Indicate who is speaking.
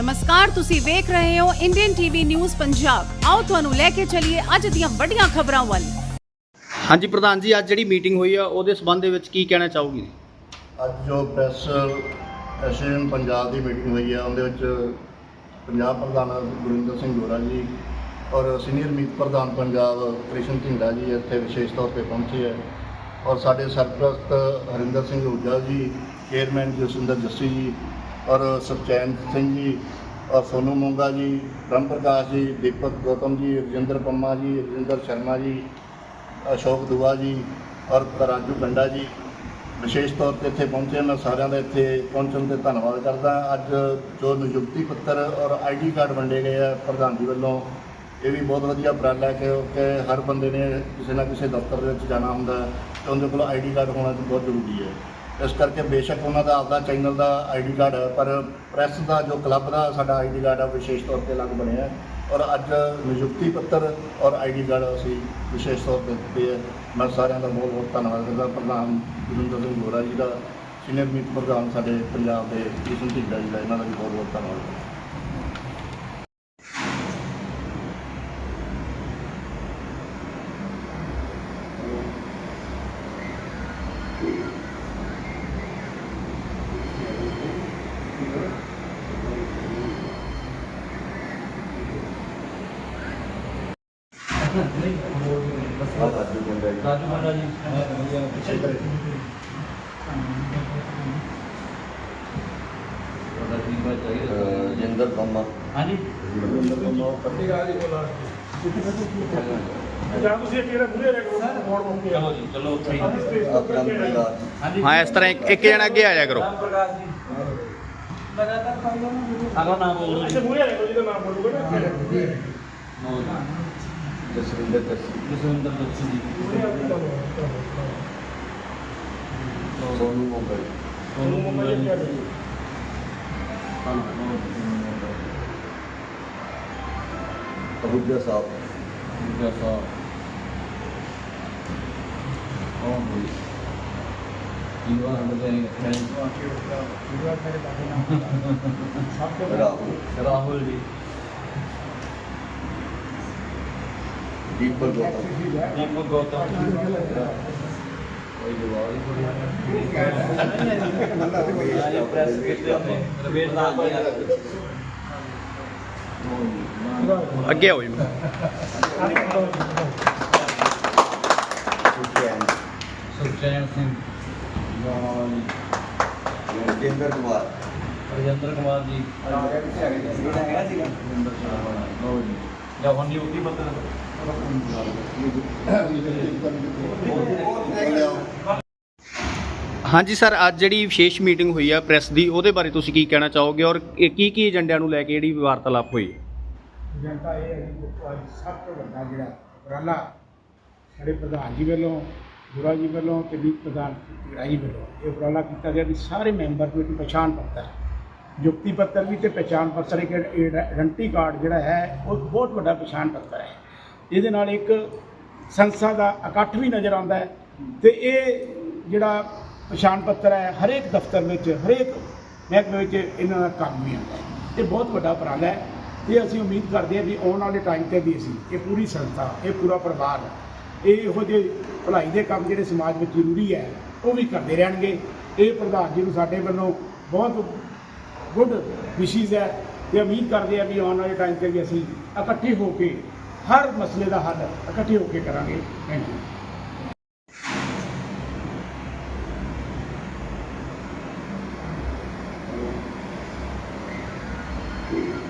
Speaker 1: ਨਮਸਕਾਰ ਤੁਸੀਂ ਵੇਖ ਰਹੇ ਹੋ ਇੰਡੀਅਨ ਟੀਵੀ ਨਿਊਜ਼ ਪੰਜਾਬ ਆਓ ਤੁਹਾਨੂੰ ਲੈ ਕੇ ਚੱਲੀਏ ਅੱਜ ਦੀਆਂ ਵੱਡੀਆਂ ਖਬਰਾਂ ਵੱਲ।
Speaker 2: ਹਾਂਜੀ ਪ੍ਰਧਾਨ ਜੀ ਅੱਜ ਜਿਹੜੀ ਮੀਟਿੰਗ ਹੋਈ ਆ ਉਹਦੇ ਸਬੰਧ ਦੇ ਵਿੱਚ ਕੀ ਕਹਿਣਾ ਚਾਹੋਗੇ?
Speaker 3: ਅੱਜ ਜੋ ਪ੍ਰੈਸ ਐਸੋਸੀਏਸ਼ਨ ਪੰਜਾਬ ਦੀ ਮੀਟਿੰਗ ਹੋਈ ਹੈ ਉਹਦੇ ਵਿੱਚ ਪੰਜਾਬ ਪ੍ਰਧਾਨ ਗੁਰਿੰਦਰ ਸਿੰਘ ਗੋਰਾ ਜੀ ਔਰ ਸੀਨੀਅਰ ਮੀਤ ਪ੍ਰਧਾਨ ਪੰਜਾਬ ਕ੍ਰਿਸ਼ਨ ਢਿੰਡਾ ਜੀ ਇੱਥੇ ਵਿਸ਼ੇਸ਼ ਤੌਰ ਤੇ ਪਹੁੰਚੇ ਹੈ ਔਰ ਸਾਡੇ ਸਰਪ੍ਰਸਤ ਹਰਿੰਦਰ ਸਿੰਘ ਊਜਾ ਜੀ ਚੇਅਰਮੈਨ ਜਸਵਿੰਦਰ ਜੱਸੀ ਜੀ ਔਰ ਸੁਖਚੈਨ ਸਿੰਘ ਜੀ, ਔਰ ਸੋਨੂ ਮੋਂਗਾ ਜੀ ਬ੍ਰਹਮ ਪ੍ਰਕਾਸ਼ ਜੀ, ਦੀਪਕ ਗੌਤਮ ਜੀ, ਰਜਿੰਦਰ ਪੰਮਾ ਜੀ, ਰਜਿੰਦਰ ਸ਼ਰਮਾ ਜੀ, ਅਸ਼ੋਕ ਦੁਆ ਜੀ, ਔਰ ਰਾਜੂ ਗੰਡਾ ਜੀ। ਵਿਸ਼ੇਸ਼ ਤੌਰ ਤੇ ਇੱਥੇ ਪਹੁੰਚੇ ਮੈਂ ਸਾਰਿਆਂ ਦਾ ਇੱਥੇ ਪਹੁੰਚਣ ਤੇ ਧੰਨਵਾਦ ਕਰਦਾ। ਅੱਜ ਜੋ ਨਿਯੁਕਤੀ ਪੱਤਰ ਔਰ ਆਈਡੀ ਕਾਰਡ ਵੰਡੇ ਗਏ ਆ ਪ੍ਰਧਾਨ ਜੀ ਵੱਲੋਂ, ਇਹ ਵੀ ਬਹੁਤ ਵਧੀਆ ਉਪਰਾਲਾ ਹੈ ਕਿ ਹਰ ਬੰਦੇ ਨੇ ਕਿਸੇ ਨਾ ਕਿਸੇ ਦਫ਼ਤਰ ਦੇ ਵਿੱਚ ਜਾਣਾ ਹੁੰਦਾ ਹੈ, ਤੇ ਉਹਦੇ ਕੋਲ ਆਈਡੀ ਕਾਰਡ ਹੋਣਾ ਬਹੁਤ ਜ਼ਰੂਰੀ ਹੈ। ਇਸ ਕਰਕੇ ਬੇਸ਼ੱਕ ਉਹਨਾਂ ਦਾ ਆਪਦਾ ਚੈਨਲ ਦਾ ਆਈਡੀ ਕਾਰਡ ਹੈ, ਪਰ ਪ੍ਰੈਸ ਦਾ ਜੋ ਕਲੱਬ ਦਾ ਸਾਡਾ ਆਈਡੀ ਕਾਰਡ ਆ, ਵਿਸ਼ੇਸ਼ ਤੌਰ ਤੇ ਅਲੱਗ ਬਣਿਆ ਹੈ। ਔਰ ਅੱਜ ਨਿਯੁਕਤੀ ਪੱਤਰ ਔਰ ਆਈਡੀ ਕਾਰਡ ਅਸੀਂ ਵਿਸ਼ੇਸ਼ ਤੌਰ ਤੇ ਦਿੱਤੇ ਹੈ। ਮੈਂ ਸਾਰਿਆਂ ਦਾ ਬਹੁਤ ਬਹੁਤ ਧੰਨਵਾਦ ਕਰਦਾ। ਪ੍ਰਧਾਨ ਗੁਰਿੰਦਰ ਸਿੰਘ ਗੋਰਾ ਜੀ ਦਾ ਸੀਨੀਅਰ ਮੀਤ ਪ੍ਰਧਾਨ ਸਾਡੇ ਪੰਜਾਬ ਦੇ ਕਿਸ਼ਨ ਢਿੱਡਾ ਜੀ ਦਾ, ਇਹਨਾਂ ਦਾ ਵੀ ਬਹੁਤ ਬਹੁਤ ਧੰਨਵਾਦ ਰਾਜੂ ਗੁੰਡਾ ਜੀ
Speaker 4: ਰਾਜੂ ਮੰਡਾ ਜੀ ਤੁਹਾਡਾ ਫੀਡਬੈਕ ਚਾਹੀਦਾ
Speaker 3: ਜਿੰਦਰ ਪੰਮਾ
Speaker 4: ਹਾਂਜੀ
Speaker 3: ਜਿੰਦਰ ਪੰਮਾ
Speaker 5: ਜਾਂ ਤੁਸੀਂ ਕਿਹੜਾ ਮੂਰੇ ਰਹਿ ਕਰੋ ਮੋੜ ਮੁੜ ਕੇ
Speaker 4: ਚਲੋ ਜੀ ਚਲੋ ਉੱਥੇ ਹੀ
Speaker 2: ਇਸ ਤਰ੍ਹਾਂ ਇੱਕ ਇੱਕ ਜਣਾ ਅੱਗੇ ਆ ਜਾ ਕਰੋ।
Speaker 4: ਰਾਮ ਪ੍ਰਕਾਸ਼ ਜੀ ਅਗਲਾ ਨਾਮ ਬੋਲੋ
Speaker 5: ਅੱਛਾ ਰਹਿ ਜਿਹਦਾ ਨਾਮ ਬੋਲੂਗਾ ਨਾ।
Speaker 3: ਜਸਵਿੰਦਰ ਜੱਸੀ
Speaker 4: ਜਸਵਿੰਦਰ ਦੱਸੀ ਜੀ।
Speaker 3: ਸੋਨੂ ਜੀ
Speaker 4: ਸੋਨੂੰ ਮੁੰਡਾ ਜੀ
Speaker 3: ਅਬੂਜਾ ਸਾਹਿਬ।
Speaker 4: ਦੂਜਾ ਸਾਹਿਬ। ਉਹ ਹੋਈ ਜੀਵਾ ਹਮਦੇ
Speaker 3: ਰਾਹੁਲ।
Speaker 4: ਰਾਹੁਲ ਜੀ।
Speaker 3: ਦੀਪਕ ਗੌਤਮ।
Speaker 4: ਦੀਪਕ ਗੌਤਮ। ਕੋਈ ਜਵਾਬ ਨਹੀਂ ਕੋਈ ਪ੍ਰੈਸ ਕਿਤੇ ਨੇ ਰਵੇਸ਼ ਦਾ
Speaker 2: ਅੱਗੇ ਆਓ ਜੀ
Speaker 3: ਸੁਖਚੈਨ।
Speaker 4: ਸਿੰਘ। ਜੀ
Speaker 3: ਜਿੰਦਰ ਕੁਮਾਰ।
Speaker 4: ਰਜਿੰਦਰ ਕੁਮਾਰ ਜੀ। ਰਜਿੰਦਰ ਸ਼ਰਮਾ ਲਓ ਜੀ। ਜਾਂ ਹੁਣ ਨਿਯੁਕਤੀ ਪੱਤਰ
Speaker 2: ਹਾਂਜੀ ਸਰ ਅੱਜ ਜਿਹੜੀ ਵਿਸ਼ੇਸ਼ ਮੀਟਿੰਗ ਹੋਈ ਆ ਪ੍ਰੈਸ ਦੀ ਉਹਦੇ ਬਾਰੇ ਤੁਸੀਂ ਕੀ ਕਹਿਣਾ ਚਾਹੋਗੇ ਔਰ ਇਹ ਕੀ ਕੀ ਏਜੰਡਿਆਂ ਨੂੰ ਲੈ ਕੇ ਜਿਹੜੀ ਵਾਰਤਾਲਾਪ ਹੋਈ?
Speaker 5: ਏਜੰਡਾ ਇਹ ਹੈ ਕਿ ਅੱਜ ਸਭ ਤੋਂ ਵੱਡਾ ਜਿਹੜਾ ਉਪਰਾਲਾ ਸਾਡੇ ਪ੍ਰਧਾਨ ਜੀ ਵੱਲੋਂ ਗੁਰਾ ਜੀ ਵੱਲੋਂ ਤੇ ਵੀ ਪ੍ਰਧਾਨ ਜੀ ਵੱਲੋਂ ਇਹ ਉਪਰਾਲਾ ਕੀਤਾ ਗਿਆ ਵੀ ਸਾਰੇ ਮੈਂਬਰ ਨੂੰ ਇੱਕ ਪਛਾਣ ਪੱਤਰ ਜੁਗਤੀ ਪੱਤਰ ਵੀ ਤੇ ਪਛਾਣ ਪੱਤਰ ਇੱਕ ਆਇਡੈਂਟੀ ਕਾਰਡ ਜਿਹੜਾ ਹੈ, ਉਹ ਬਹੁਤ ਵੱਡਾ ਪਛਾਣ ਪੱਤਰ ਹੈ। ਇਹਦੇ ਨਾਲ ਇੱਕ ਸੰਸਥਾ ਦਾ ਇਕੱਠ ਵੀ ਨਜ਼ਰ ਆਉਂਦਾ ਹੈ ਤੇ ਇਹ ਜਿਹੜਾ ਪਛਾਣ ਪੱਤਰ ਹੈ, ਹਰੇਕ ਦਫ਼ਤਰ ਵਿੱਚ, ਹਰੇਕ ਮਹਿਕਮੇ ਵਿੱਚ ਇਹਨਾਂ ਦਾ ਕੰਮ ਵੀ ਆਉਂਦਾ ਹੈ। ਇਹ ਬਹੁਤ ਵੱਡਾ ਉਪਰਾਲਾ ਹੈ। ਤੇ ਅਸੀਂ ਉਮੀਦ ਕਰਦੇ ਹਾਂ ਵੀ ਆਉਣ ਵਾਲੇ ਟਾਈਮ ਤੇ ਵੀ ਅਸੀਂ ਇਹ ਪੂਰੀ ਸੰਸਥਾ, ਇਹ ਪੂਰਾ ਪਰਿਵਾਰ, ਇਹ ਇਹੋ ਜਿਹੇ ਭਲਾਈ ਦੇ ਕੰਮ ਜਿਹੜੇ ਸਮਾਜ ਵਿੱਚ ਜ਼ਰੂਰੀ ਹੈ, ਉਹ ਵੀ ਕਰਦੇ ਰਹਿਣਗੇ। ਇਹ ਪ੍ਰਧਾਨ ਜੀ ਨੂੰ ਸਾਡੇ ਵੱਲੋਂ ਬਹੁਤ ਗੁੱਡ ਵਿਸ਼ੀਜ਼ ਹੈ ਤੇ ਉਮੀਦ ਕਰਦੇ ਆ ਵੀ ਆਉਣ ਵਾਲੇ ਟਾਈਮ ਤੇ ਵੀ ਅਸੀਂ ਇਕੱਠੇ ਹੋ ਕੇ ਹਰ ਮਸਲੇ ਦਾ ਹੱਲ ਇਕੱਠੇ ਹੋ ਕੇ ਕਰਾਂਗੇ। ਥੈਂਕ ਯੂ
Speaker 4: ਜਿਹੜੇ